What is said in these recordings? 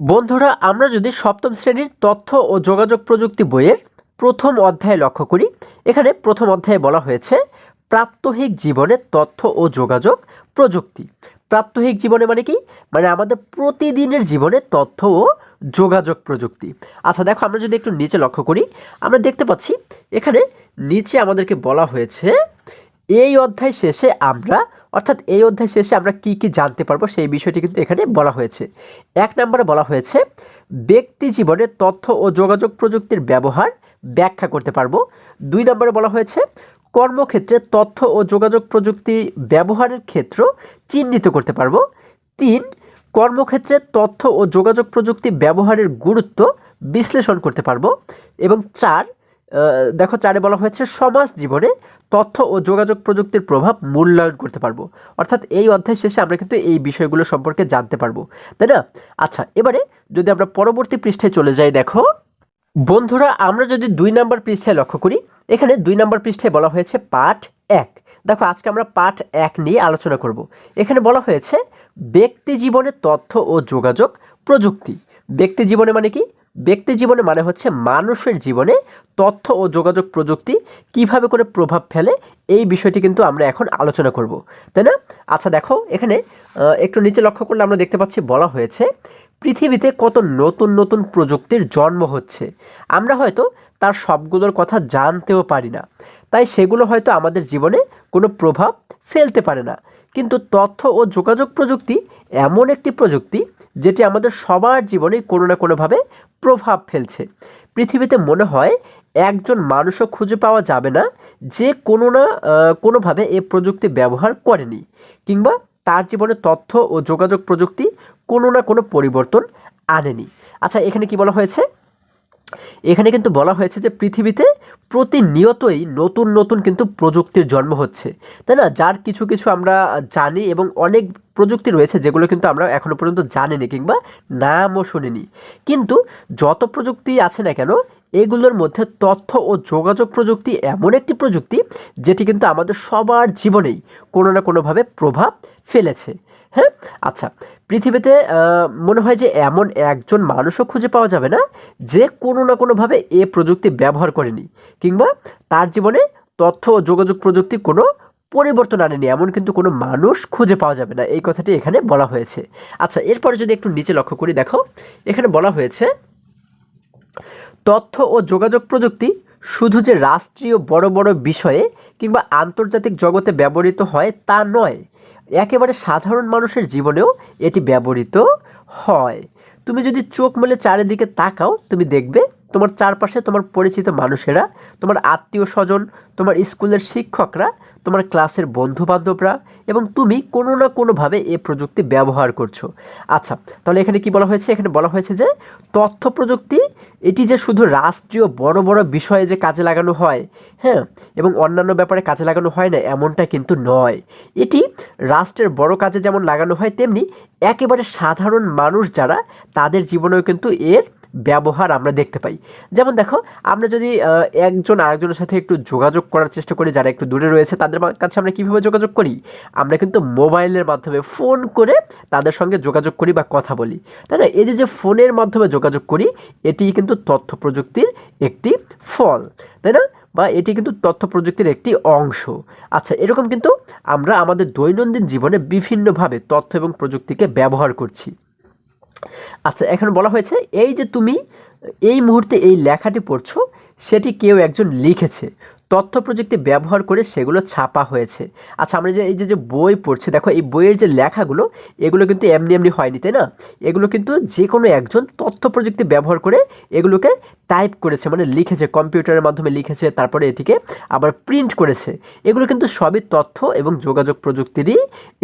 বন্ধুরা, আমরা যদি সপ্তম শ্রেণির তথ্য ও যোগাযোগ প্রযুক্তি বইয়ের প্রথম অধ্যায় লক্ষ্য করি, এখানে প্রথম অধ্যায়ে বলা হয়েছে, প্রাত্যহিক জীবনে তথ্য ও যোগাযোগ প্রযুক্তি। প্রাত্যহিক জীবনে মানে কি? মানে আমাদের প্রতিদিনের জীবনে তথ্য ও যোগাযোগ প্রযুক্তি। আচ্ছা দেখো, আমরা যদি একটু নিচে লক্ষ্য করি, আমরা দেখতে পাচ্ছি, এখানে নিচে আমাদেরকে বলা হয়েছে, এই অধ্যায় শেষে আমরা অর্থাৎ এই অধ্যায় শেষে আমরা কি কি জানতে পারব সেই বিষয়টি কিন্তু এখানে বলা হয়েছে। এক নম্বরে বলা হয়েছে, ব্যক্তি জীবনে তথ্য ও যোগাযোগ প্রযুক্তির ব্যবহার ব্যাখ্যা করতে পারব। দুই নম্বরে বলা হয়েছে, কর্মক্ষেত্রে তথ্য ও যোগাযোগ প্রযুক্তি ব্যবহারের ক্ষেত্র চিহ্নিত করতে পারব। তিন, কর্মক্ষেত্রে তথ্য ও যোগাযোগ প্রযুক্তি ব্যবহারের গুরুত্ব বিশ্লেষণ করতে পারব। এবং চার দেখো চারে বলা হয়েছে, সমাজ জীবনে তথ্য ও যোগাযোগ প্রযুক্তির প্রভাব মূল্যায়ন করতে পারব। অর্থাৎ এই অধ্যায় শেষে আমরা কিন্তু এই বিষয়গুলো সম্পর্কে জানতে পারব। তাই না? আচ্ছা এবারে যদি আমরা পরবর্তী পৃষ্ঠায় চলে যাই, দেখো। বন্ধুরা, আমরা যদি দুই নম্বর পৃষ্ঠায় লক্ষ্য করি, এখানে দুই নম্বর পৃষ্ঠায় বলা হয়েছে পাঠ এক। দেখো, আজকে আমরা পাঠ এক নিয়ে আলোচনা করব। এখানে বলা হয়েছে, ব্যক্তি জীবনে তথ্য ও যোগাযোগ প্রযুক্তি। ব্যক্তি জীবনে মানে কি? ব্যক্তি জীবনে মানে হচ্ছে মানুষের জীবনে তথ্য ও যোগাযোগ প্রযুক্তি কীভাবে করে প্রভাব ফেলে, এই বিষয়টি কিন্তু আমরা এখন আলোচনা করব, তাই না? আচ্ছা দেখো, এখানে একটু নিচে লক্ষ্য করলে আমরা দেখতে পাচ্ছি বলা হয়েছে, পৃথিবীতে কত নতুন নতুন প্রযুক্তির জন্ম হচ্ছে। আমরা হয়তো তার সবগুলোর কথা জানতেও পারি না। তাই সেগুলো হয়তো আমাদের জীবনে কোনো প্রভাব ফেলতে পারে না। কিন্তু তথ্য ও যোগাযোগ প্রযুক্তি এমন একটি প্রযুক্তি যেটি আমাদের সবার জীবনে কোনো না কোনোভাবে প্রভাব ফেলছে। পৃথিবীতে মনে হয় একজন মানুষও খুঁজে পাওয়া যাবে না, যে কোনো না কোনোভাবে এ প্রযুক্তি ব্যবহার করেনি কিংবা তার জীবনে তথ্য ও যোগাযোগ প্রযুক্তি কোনো না কোনো পরিবর্তন আনেনি। আচ্ছা এখানে কি বলা হয়েছে? এখানে কিন্তু বলা হয়েছে যে পৃথিবীতে প্রতিনিয়তই নতুন নতুন কিন্তু প্রযুক্তির জন্ম হচ্ছে। তাই না? যার কিছু কিছু আমরা জানি এবং অনেক প্রযুক্তি রয়েছে যেগুলো কিন্তু আমরা এখনও পর্যন্ত জানিনি কিংবা নামও শুনিনি। কিন্তু যত প্রযুক্তি আছে না কেন, এগুলোর মধ্যে তথ্য ও যোগাযোগ প্রযুক্তি এমন একটি প্রযুক্তি যেটি কিন্তু আমাদের সবার জীবনেই কোনো না কোনোভাবে প্রভাব ফেলেছে। হ্যাঁ? আচ্ছা পৃথিবীতে মনে হয় যে এমন একজন মানুষও খুঁজে পাওয়া যাবে না যে কোনো না কোনোভাবে এ প্রযুক্তি ব্যবহার করেনি কিংবা তার জীবনে তথ্য ও যোগাযোগ প্রযুক্তি কোনো পরিবর্তন আনেনি, এমন কিন্তু কোনো মানুষ খুঁজে পাওয়া যাবে না। এই কথাটি এখানে বলা হয়েছে। আচ্ছা এরপরে যদি একটু নিচে লক্ষ্য করি, দেখো, এখানে বলা হয়েছে, তথ্য ও যোগাযোগ প্রযুক্তি শুধু যে রাষ্ট্রীয় বড় বড় বিষয়ে কিংবা আন্তর্জাতিক জগতে ব্যবহৃত হয় তা নয় একেবারে সাধারণ মানুষের জীবনেও এটি ব্যবহৃত হয়। তুমি যদি চোখ মেলে চারিদিকে তাকাও, তুমি দেখবে তোমার চারপাশে তোমার পরিচিত মানুষেরা, তোমার আত্মীয় স্বজন, তোমার স্কুলের শিক্ষকরা তোমার ক্লাসের বন্ধু বান্ধবরা এবং তুমি কোনো না কোনোভাবে এ প্রযুক্তি ব্যবহার করছ। আচ্ছা তাহলে এখানে কি বলা হয়েছে? এখানে বলা হয়েছে যে তথ্য প্রযুক্তি এটি যে শুধু রাষ্ট্রীয় বড় বড় বিষয়ে যে কাজে লাগানো হয় হ্যাঁ এবং অন্যান্য ব্যাপারে কাজে লাগানো হয় না, এমনটা কিন্তু নয়। এটি রাষ্ট্রের বড় কাজে যেমন লাগানো হয়, তেমনি একেবারে সাধারণ মানুষ যারা, তাদের জীবনেও কিন্তু এর ব্যবহার আমরা দেখতে পাই। যেমন দেখো, আমরা যদি একজন আরেকজনের সাথে একটু যোগাযোগ করার চেষ্টা করি, যারা একটু দূরে রয়েছে, তাদের কাছে আমরা কীভাবে যোগাযোগ করি? আমরা কিন্তু মোবাইলের মাধ্যমে ফোন করে তাদের সঙ্গে যোগাযোগ করি বা কথা বলি। তাই না? এই যে ফোনের মাধ্যমে যোগাযোগ করি, এটি কিন্তু তথ্য প্রযুক্তির একটি ফল। তাই না? বা এটি কিন্তু তথ্য প্রযুক্তির একটি অংশ। আচ্ছা এরকম কিন্তু আমরা আমাদের দৈনন্দিন জীবনে বিভিন্নভাবে তথ্য এবং প্রযুক্তিকে ব্যবহার করছি। আচ্ছা এখন বলা হয়েছে, এই যে তুমি এই মুহূর্তে এই লেখাটি পড়ছো, সেটি কেউ একজন লিখেছে। তথ্য প্রযুক্তি ব্যবহার করে সেগুলো ছাপা হয়েছে। আচ্ছা আমরা যে এই যে যে বই পড়ছি, দেখো, এই বইয়ের যে লেখাগুলো, এগুলো কিন্তু এমনি এমনি হয়নি, তাই না? এগুলো কিন্তু যে কোনো একজন তথ্য প্রযুক্তি ব্যবহার করে এগুলোকে টাইপ করেছে মানে লিখেছে, কম্পিউটারের মাধ্যমে লিখেছে, তারপরে এটিকে আবার প্রিন্ট করেছে। এগুলো কিন্তু সবই তথ্য এবং যোগাযোগ প্রযুক্তিরই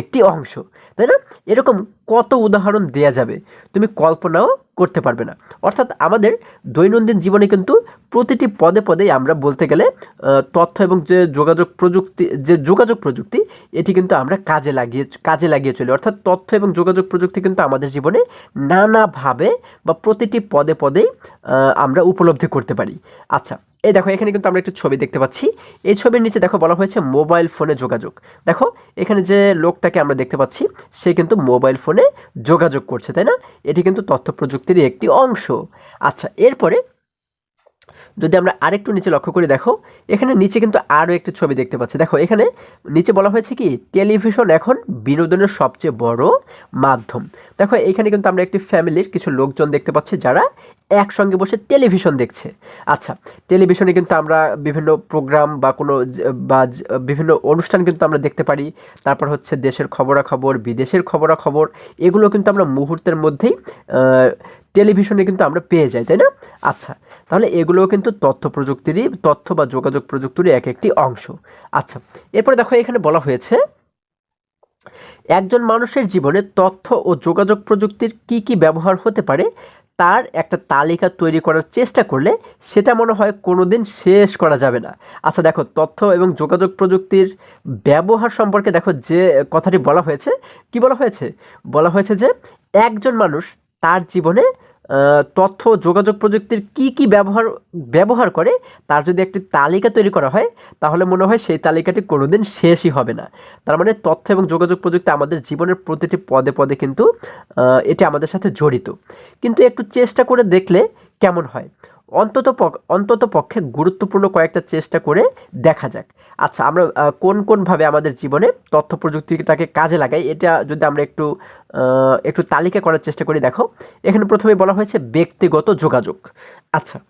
একটি অংশ, তাই না? এরকম কত উদাহরণ দেয়া যাবে, তুমি কল্পনাও করতে পারবে না। অর্থাৎ আমাদের দৈনন্দিন জীবনে কিন্তু প্রতিটি পদে পদেই আমরা বলতে গেলে তথ্য এবং যে যোগাযোগ প্রযুক্তি, যে যোগাযোগ প্রযুক্তি, এটি কিন্তু আমরা কাজে লাগিয়ে কাজে লাগিয়ে চলি। অর্থাৎ তথ্য এবং যোগাযোগ প্রযুক্তি কিন্তু আমাদের জীবনে নানাভাবে বা প্রতিটি পদে পদেই আমরা উপলব্ধি করতে পারি। আচ্ছা এই দেখো, এখানে কিন্তু আমরা একটু ছবি দেখতে পাচ্ছি। এই ছবির নিচে দেখো বলা হয়েছে মোবাইল ফোনে যোগাযোগ। দেখো, এখানে যে লোকটাকে আমরা দেখতে পাচ্ছি, সে কিন্তু মোবাইল ফোনে যোগাযোগ করছে, তাই না? এটি কিন্তু তথ্য প্রযুক্তির একটি অংশ। আচ্ছা এরপরে যদি আমরা আরেকটু নিচে লক্ষ্য করে, দেখো, এখানে নিচে কিন্তু আরও একটি ছবি দেখতে পাচ্ছি। দেখো, এখানে নিচে বলা হয়েছে কি, টেলিভিশন এখন বিনোদনের সবচেয়ে বড় মাধ্যম। দেখো, এখানে কিন্তু আমরা একটি ফ্যামিলির কিছু লোকজন দেখতে পাচ্ছি যারা একসঙ্গে বসে টেলিভিশন দেখছে। আচ্ছা টেলিভিশনে কিন্তু আমরা বিভিন্ন প্রোগ্রাম বা কোনো বা বিভিন্ন অনুষ্ঠান কিন্তু আমরা দেখতে পারি। তারপর হচ্ছে দেশের খবরাখবর, বিদেশের খবরাখবর, এগুলো কিন্তু আমরা মুহূর্তের মধ্যেই টেলিভিশনে কিন্তু আমরা পেয়ে যাই, তাই না? আচ্ছা তাহলে এগুলোও কিন্তু তথ্য প্রযুক্তিরই, তথ্য বা যোগাযোগ প্রযুক্তিরই এক একটি অংশ। আচ্ছা এরপরে দেখো এখানে বলা হয়েছে, একজন মানুষের জীবনে তথ্য ও যোগাযোগ প্রযুক্তির কি কি ব্যবহার হতে পারে, তার একটা তালিকা তৈরি করার চেষ্টা করলে সেটা মনে হয় কোনোদিন শেষ করা যাবে না। আচ্ছা দেখো, তথ্য এবং যোগাযোগ প্রযুক্তির ব্যবহার সম্পর্কে দেখো যে কথাটি বলা হয়েছে, কি বলা হয়েছে? বলা হয়েছে যে একজন মানুষ তার জীবনে তথ্য যোগাযোগ প্রযুক্তির কি কি ব্যবহার ব্যবহার করে তার যদি একটি তালিকা তৈরি করা হয়, তাহলে মনে হয় সেই তালিকাটি কোনোদিন শেষই হবে না। তার মানে তথ্য এবং যোগাযোগ প্রযুক্তি আমাদের জীবনের প্রতিটি পদে পদে কিন্তু এটি আমাদের সাথে জড়িত। কিন্তু একটু চেষ্টা করে দেখলে কেমন হয়? অন্তত অন্তত পক্ষে গুরুত্বপূর্ণ কয়েকটা চেষ্টা করে দেখা যাক। আচ্ছা আমরা কোন কোনভাবে আমাদের জীবনে তথ্য প্রযুক্তিটাকে কাজে লাগাই, এটা যদি আমরা একটু একটু তালিকা করার চেষ্টা করি, দেখো। এখানে প্রথমে বলা হয়েছে ব্যক্তিগত যোগাযোগ। আচ্ছা।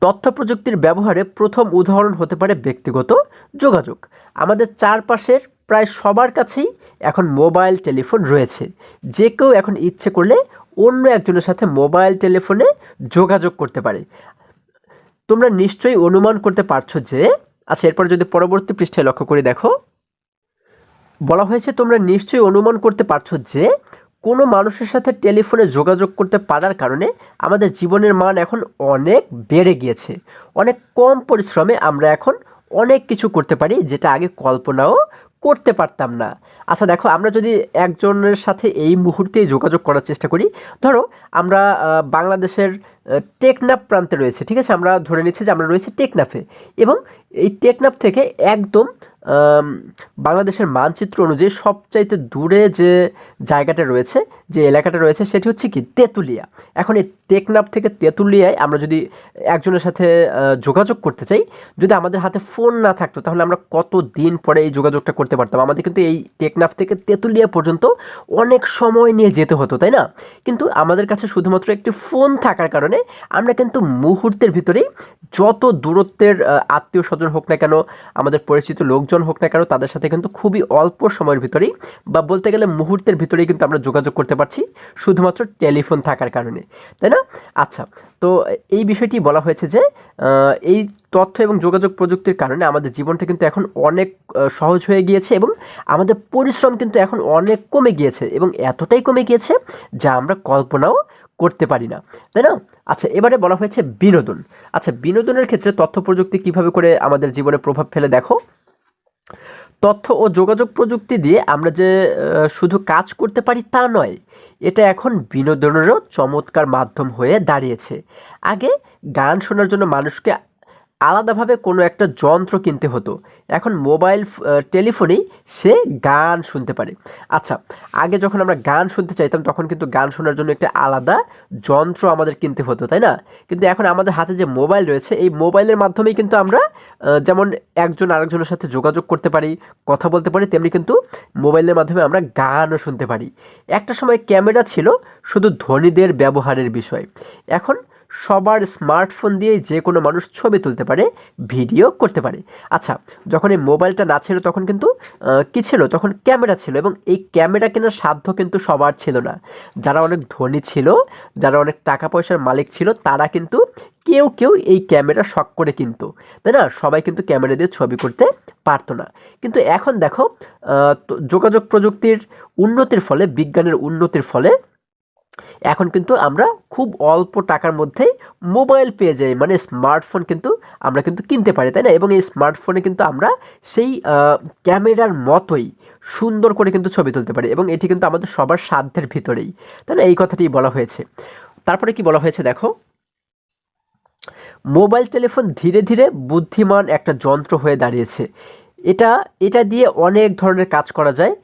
তথ্য প্রযুক্তির ব্যবহারে প্রথম উদাহরণ হতে পারে ব্যক্তিগত যোগাযোগ। আমাদের চারপাশের প্রায় সবার কাছেই এখন মোবাইল, টেলিফোন রয়েছে। যে কেউ এখন ইচ্ছে করলে অন্য একজনের সাথে মোবাইল টেলিফোনে যোগাযোগ করতে পারে। তোমরা নিশ্চয়ই অনুমান করতে পারছ যে আচ্ছা এরপর যদি পরবর্তী পৃষ্ঠায় লক্ষ্য করে, দেখো। বলা হয়েছে, তোমরা নিশ্চয়ই অনুমান করতে পারছ যে, কোনো মানুষের সাথে টেলিফোনে যোগাযোগ করতে পারার কারণে আমাদের জীবনের মান এখন অনেক বেড়ে গিয়েছে। অনেক কম পরিশ্রমে আমরা এখন অনেক কিছু করতে পারি, যেটা আগে কল্পনাও করতে পারতাম না। আচ্ছা দেখো, আমরা যদি একজনের সাথে এই মুহূর্তে যোগাযোগ করার চেষ্টা করি, ধরো, আমরা বাংলাদেশের টেকনাফ প্রান্তে রয়েছে, ঠিক আছে? আমরা ধরে নিচ্ছি যে আমরা রয়েছে টেকনাফে। এবং এই টেকনাফ থেকে একদম বাংলাদেশের মানচিত্র অনুযায়ী সবচাইতে দূরে যে জায়গাটা রয়েছে, যে এলাকাটা রয়েছে, সেটি হচ্ছে কি? তেঁতুলিয়া। এখন এই টেকনাফ থেকে তেঁতুলিয়ায় আমরা যদি একজনের সাথে যোগাযোগ করতে চাই, যদি আমাদের হাতে ফোন না থাকতো, তাহলে আমরা কত দিন পরে এই যোগাযোগটা করতে পারতাম? আমাদের কিন্তু এই টেকনাফ থেকে তেঁতুলিয়া পর্যন্ত অনেক সময় নিয়ে যেতে হতো, তাই না? কিন্তু আমাদের কাছে শুধুমাত্র একটি ফোন থাকার কারণে আমরা কিন্তু মুহূর্তের ভিতরেই যত দূরত্বের আত্মীয় স্বজন হোক না কেন, আমাদের পরিচিত লোকজন হোক না কেন, তাদের সাথে কিন্তু খুবই অল্প সময়ের ভিতরেই বা বলতে গেলে মুহূর্তের ভিতরেই কিন্তু আমরা যোগাযোগ করতে পারছি, শুধুমাত্র টেলিফোন থাকার কারণে। তাই না? আচ্ছা তো এই বিষয়টি বলা হয়েছে যে এই তথ্য এবং যোগাযোগ প্রযুক্তির কারণে আমাদের জীবনটা কিন্তু এখন অনেক সহজ হয়ে গিয়েছে এবং আমাদের পরিশ্রম কিন্তু এখন অনেক কমে গিয়েছে এবং এতটাই কমে গিয়েছে যা আমরা কল্পনাও করতে পারি না, তাই না? আচ্ছা এবারে বলা হয়েছে বিনোদন। আচ্ছা বিনোদনের ক্ষেত্রে তথ্য প্রযুক্তি কীভাবে করে আমাদের জীবনে প্রভাব ফেলে দেখো। তথ্য ও যোগাযোগ প্রযুক্তি দিয়ে আমরা যে শুধু কাজ করতে পারি তা নয়, এটা এখন বিনোদনেরও চমৎকার মাধ্যম হয়ে দাঁড়িয়েছে। আগে গান শোনার জন্য মানুষকে আলাদাভাবে কোনো একটা যন্ত্র কিনতে হতো। এখন মোবাইল টেলিফোনেই সে গান শুনতে পারে। আচ্ছা আগে যখন আমরা গান শুনতে চাইতাম, তখন কিন্তু গান শোনার জন্য একটা আলাদা যন্ত্র আমাদের কিনতে হতো, তাই না? কিন্তু এখন আমাদের হাতে যে মোবাইল রয়েছে, এই মোবাইলের মাধ্যমেই কিন্তু আমরা যেমন একজন আরেকজনের সাথে যোগাযোগ করতে পারি, কথা বলতে পারি, তেমনি কিন্তু মোবাইলের মাধ্যমে আমরা গানও শুনতে পারি। একটা সময় ক্যামেরা ছিল শুধু ধনীদের ব্যবহারের বিষয়। এখন সবার স্মার্টফোন দিয়ে যে কোনো মানুষ ছবি তুলতে পারে, ভিডিও করতে পারে। আচ্ছা যখন এই মোবাইলটা না ছিল তখন কিন্তু কী ছিল? তখন ক্যামেরা ছিল এবং এই ক্যামেরা কেনার সাধ্য কিন্তু সবার ছিল না। যারা অনেক ধনী ছিল, যারা অনেক টাকা পয়সার মালিক ছিল, তারা কিন্তু কেউ কেউ এই ক্যামেরা শখ করে কিনতো। তাই না? সবাই কিন্তু ক্যামেরা দিয়ে ছবি করতে পারতো না। কিন্তু এখন দেখো যোগাযোগ প্রযুক্তির উন্নতির ফলে, বিজ্ঞানের উন্নতির ফলে এখন কিন্তু আমরা খুব অল্প টাকার মধ্যেই মোবাইল পেয়ে যাই। মানে স্মার্টফোন কিন্তু আমরা কিন্তু কিনতে পারি, তাই না? এবং এই স্মার্টফোনে কিন্তু আমরা সেই ক্যামেরার মতোই সুন্দর করে কিন্তু ছবি তুলতে পারি এবং এটি কিন্তু আমাদের সবার সাধ্যের ভিতরেই, তাই না? এই কথাটি বলা হয়েছে। তারপরে কি বলা হয়েছে দেখো? মোবাইল টেলিফোন ধীরে ধীরে বুদ্ধিমান একটা যন্ত্র হয়ে দাঁড়িয়েছে। এটা এটা দিয়ে অনেক ধরনের কাজ করা যায়।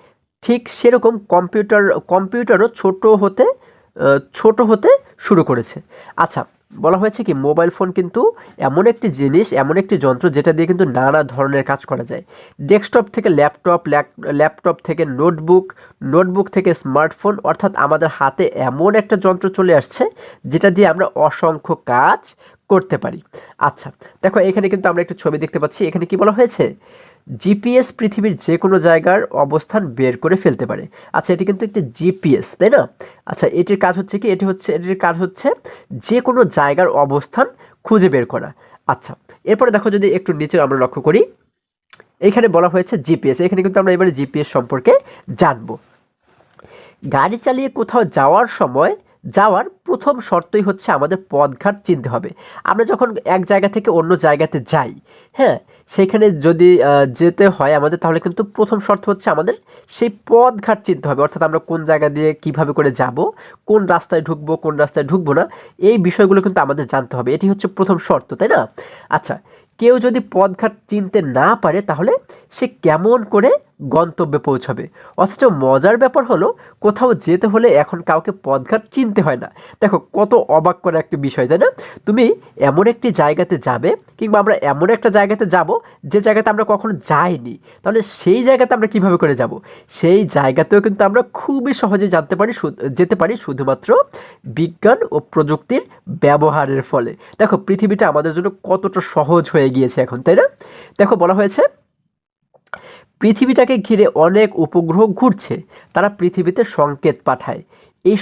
ঠিক সেরকম কম্পিউটার, কম্পিউটারও ছোট হতে ছোট হতে শুরু করেছে। আচ্ছা বলা হয়েছে কি, মোবাইল ফোন কিন্তু এমন একটি জিনিস, এমন একটি যন্ত্র যেটা দিয়ে কিন্তু নানা ধরনের কাজ করা যায়। ডেস্কটপ থেকে ল্যাপটপ ল্যাপটপ থেকে নোটবুক নোটবুক থেকে স্মার্টফোন, অর্থাৎ আমাদের হাতে এমন একটা যন্ত্র চলে আসছে যেটা দিয়ে আমরা অসংখ্য কাজ করতে পারি। আচ্ছা দেখো এখানে কিন্তু আমরা একটা ছবি দেখতে পাচ্ছি। এখানে কি বলা হয়েছে? জিপিএস পৃথিবীর যে কোনো জায়গার অবস্থান বের করে ফেলতে পারে। আচ্ছা এটি কিন্তু একটি জিপিএস, তাই না? আচ্ছা এটির কাজ হচ্ছে কি? এটি হচ্ছে, এটির কাজ হচ্ছে যে কোনো জায়গার অবস্থান খুঁজে বের করা। আচ্ছা এরপরে দেখো যদি একটু নিচে আমরা লক্ষ্য করি, এখানে বলা হয়েছে জিপিএস। এখানে কিন্তু আমরা এবারে জিপিএস সম্পর্কে জানব। গাড়ি চালিয়ে কোথাও যাওয়ার সময়, যাওয়ার প্রথম শর্তই হচ্ছে আমাদের পথঘাট চিনতে হবে। আমরা যখন এক জায়গা থেকে অন্য জায়গাতে যাই হ্যাঁ সেইখানে যদি যেতে হয় আমাদের, তাহলে কিন্তু প্রথম শর্ত হচ্ছে আমাদের সেই পথঘাট চিনতে হবে। অর্থাৎ আমরা কোন জায়গা দিয়ে কীভাবে করে যাব, কোন রাস্তায় ঢুকবো, কোন রাস্তায় ঢুকবো না, এই বিষয়গুলো কিন্তু আমাদের জানতে হবে। এটি হচ্ছে প্রথম শর্ত, তাই না? আচ্ছা কেউ যদি পদঘাট চিনতে না পারে, তাহলে সে কেমন করে গন্তব্যে পৌঁছাবে। অথচ মজার ব্যাপার হলো, কোথাও যেতে হলে এখন কাউকে পথঘাট চিনতে হয় না। দেখো, কত অবাক করা একটি বিষয়, তাই না? তুমি এমন একটি জায়গাতে যাবে, কিংবা আমরা এমন একটা জায়গাতে যাব, যে জায়গাতে আমরা কখনো যাইনি। তাহলে সেই জায়গাতে আমরা কীভাবে করে যাব? সেই জায়গাতেও কিন্তু আমরা খুবই সহজে জানতে পারি যেতে পারি শুধুমাত্র বিজ্ঞান ও প্রযুক্তির ব্যবহারের ফলে। দেখো, পৃথিবীটা আমাদের জন্য কতটা সহজ হয়ে গিয়েছে এখন, তাই না? দেখো, বলা হয়েছে পৃথিবীটাকে ঘিরে অনেক উপগ্রহ ঘুরছে, তারা পৃথিবীতে সংকেত পাঠায়। এই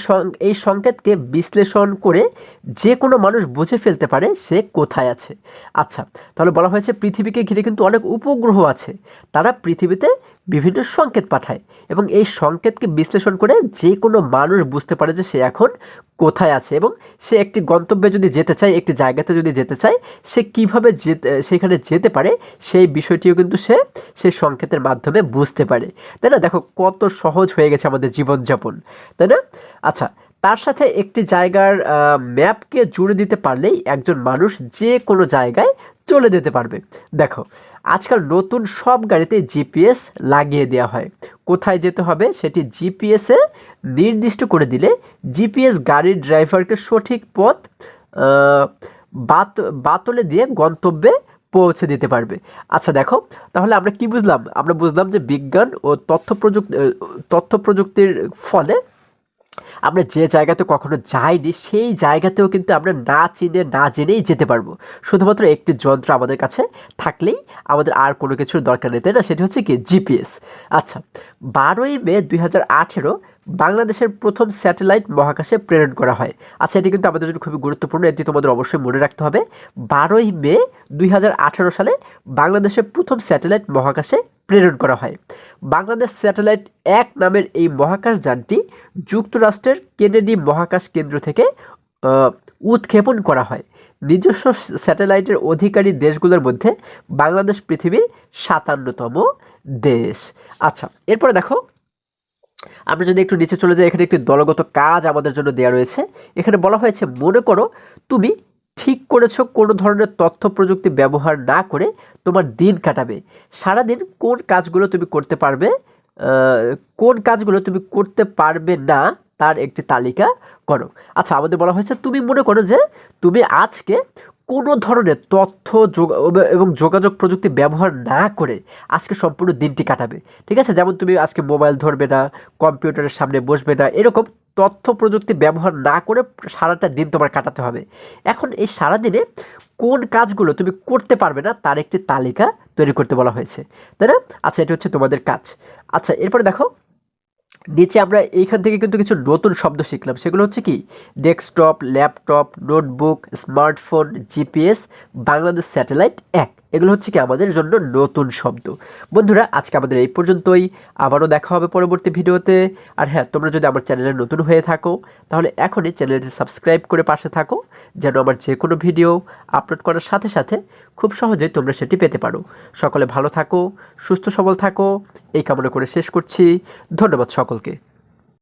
এই সংকেতকে বিশ্লেষণ করে যে কোনো মানুষ বুঝে ফেলতে পারে সে কোথায় আছে। আচ্ছা তাহলে বলা হয়েছে পৃথিবীকে ঘিরে কিন্তু অনেক উপগ্রহ আছে। তারা পৃথিবীতে বিভিন্ন সংকেত পাঠায় এবং এই সংকেতকে বিশ্লেষণ করে যে কোনো মানুষ বুঝতে পারে যে সে এখন কোথায় আছে এবং সে একটি গন্তব্যে যদি যেতে চায়, একটি জায়গাতে যদি যেতে চায়, সে কীভাবে যেতে, সেখানে যেতে পারে সেই বিষয়টিও কিন্তু সে সেই সংকেতের মাধ্যমে বুঝতে পারে। তাই না? দেখো কত সহজ হয়ে গেছে আমাদের জীবনযাপন, তাই না? আচ্ছা তার সাথে একটি জায়গার ম্যাপকে জুড়ে দিতে পারলেই একজন মানুষ যে কোনো জায়গায় চলে যেতে পারবে। দেখো আজকাল নতুন সব গাড়িতে জিপিএস লাগিয়ে দেওয়া হয়। কোথায় যেতে হবে সেটি জিপিএসে নির্দিষ্ট করে দিলে জিপিএস গাড়ির ড্রাইভারকে সঠিক পথ বাত, বাতলে দিয়ে গন্তব্যে পৌঁছে দিতে পারবে। আচ্ছা দেখো, তাহলে আমরা কি বুঝলাম? আমরা বুঝলাম যে বিজ্ঞান ও তথ্য প্রযুক্তি তথ্য প্রযুক্তির ফলে আমরা যে জায়গাতে কখনো যাইনি, সেই জায়গাতেও কিন্তু আমরা না চিনে, না জেনেই যেতে পারব। শুধুমাত্র একটি যন্ত্র আমাদের কাছে থাকলেই আমাদের আর কোনো কিছুর দরকার নেই, তাই না? সেটি হচ্ছে কি জিপিএস। আচ্ছা বারোই মে দুই হাজার আঠেরো বাংলাদেশের প্রথম স্যাটেলাইট মহাকাশে প্রেরণ করা হয়। আচ্ছা এটি কিন্তু আমাদের জন্য খুবই গুরুত্বপূর্ণ, এটি তোমাদের অবশ্যই মনে রাখতে হবে। বারোই মে দুই হাজার আঠেরো সালে বাংলাদেশের প্রথম স্যাটেলাইট মহাকাশে প্রেরণ করা হয়। বাংলাদেশ স্যাটেলাইট এক নামের এই মহাকাশ যানটি যুক্তরাষ্ট্রের কেনেডি মহাকাশ কেন্দ্র থেকে উৎক্ষেপণ করা হয়। নিজস্ব স্যাটেলাইটের অধিকারী দেশগুলোর মধ্যে বাংলাদেশ পৃথিবীর সাতান্নতম দেশ। আচ্ছা এরপরে দেখো, আমরা যদি একটু নিচে চলে যাই, এখানে একটি দলগত কাজ আমাদের জন্য দেওয়া রয়েছে। এখানে বলা হয়েছে, মনে করো তুমি ঠিক করেছ কোনো ধরনের তথ্য প্রযুক্তি ব্যবহার না করে তোমার দিন কাটাবে। সারাদিন কোন কাজগুলো তুমি করতে পারবে কোন কাজগুলো তুমি করতে পারবে না তার একটি তালিকা করো। আচ্ছা আমাদের বলা হয়েছে তুমি মনে করো যে তুমি আজকে কোনো ধরনের তথ্য যোগা- এবং যোগাযোগ প্রযুক্তি ব্যবহার না করে আজকে সম্পূর্ণ দিনটি কাটাবে। ঠিক আছে? যেমন তুমি আজকে মোবাইল ধরবে না, কম্পিউটারের সামনে বসবে না, এরকম তথ্য প্রযুক্তি ব্যবহার না করে সারাটা দিন তোমার কাটাতে হবে। এখন এই সারাদিনে কোন কাজগুলো তুমি করতে পারবে না, তার একটি তালিকা তৈরি করতে বলা হয়েছে। তাই না? আচ্ছা এটা হচ্ছে তোমাদের কাজ। আচ্ছা এরপরে দেখো, নিচে আমরা এইখান থেকে কিন্তু কিছু নতুন শব্দ শিখলাম। সেগুলো হচ্ছে কি? Desktop, laptop, notebook, smartphone, GPS, Bangladesh satellite এক। এগুলো হচ্ছে কি আমাদের জন্য নতুন শব্দ। বন্ধুরা, আজকে আমাদের এই পর্যন্তই। আবারও দেখা হবে পরবর্তী ভিডিওতে। আর হ্যাঁ তোমরা যদি আমার চ্যানেলে নতুন হয়ে থাকো, তাহলে এখনই চ্যানেলটি সাবস্ক্রাইব করে পাশে থাকো, যেন আমার যে কোনো ভিডিও আপলোড করার সাথে সাথে খুব সহজেই তোমরা সেটি পেতে পারো। সকলে ভালো থাকো, সুস্থ সবল থাকো। এই কামনা করে শেষ করছি। ধন্যবাদ সকলকে।